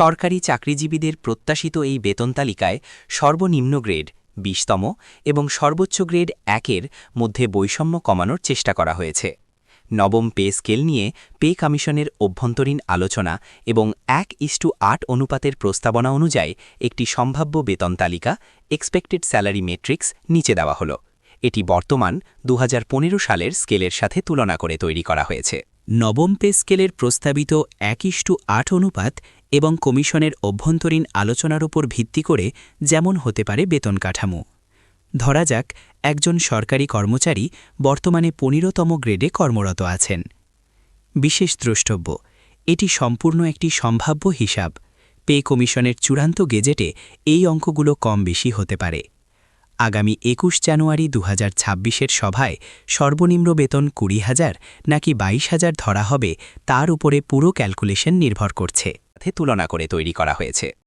সরকারি চাকরিজীবীদের প্রত্যাশিত এই বেতন তালিকায় সর্বনিম্ন গ্রেড বিশতম এবং সর্বোচ্চ গ্রেড একের মধ্যে বৈষম্য কমানোর চেষ্টা করা হয়েছে। নবম পে স্কেল নিয়ে পে কমিশনের অভ্যন্তরীণ আলোচনা এবং এক ইস্টু আট অনুপাতের প্রস্তাবনা অনুযায়ী একটি সম্ভাব্য বেতন তালিকা এক্সপেক্টেড স্যালারি মেট্রিক্স নিচে দেওয়া হল। এটি বর্তমান দু হাজার পনেরো সালের স্কেলের সাথে তুলনা করে তৈরি করা হয়েছে। নবম পে স্কেলের প্রস্তাবিত এক আট অনুপাত এবং কমিশনের অভ্যন্তরীণ আলোচনার উপর ভিত্তি করে যেমন হতে পারে বেতন কাঠামো। ধরা যাক, একজন সরকারি কর্মচারী বর্তমানে পনেরোতম গ্রেডে কর্মরত আছেন। বিশেষ দ্রষ্টব্য, এটি সম্পূর্ণ একটি সম্ভাব্য হিসাব। পে কমিশনের চূড়ান্ত গেজেটে এই অঙ্কগুলো কম বেশি হতে পারে। আগামী একুশ জানুয়ারি দু হাজার সভায় সর্বনিম্ন বেতন কুড়ি হাজার নাকি বাইশ হাজার ধরা হবে, তার উপরে পুরো ক্যালকুলেশন নির্ভর করছে। তুলনা করে তৈরি করা হয়েছে।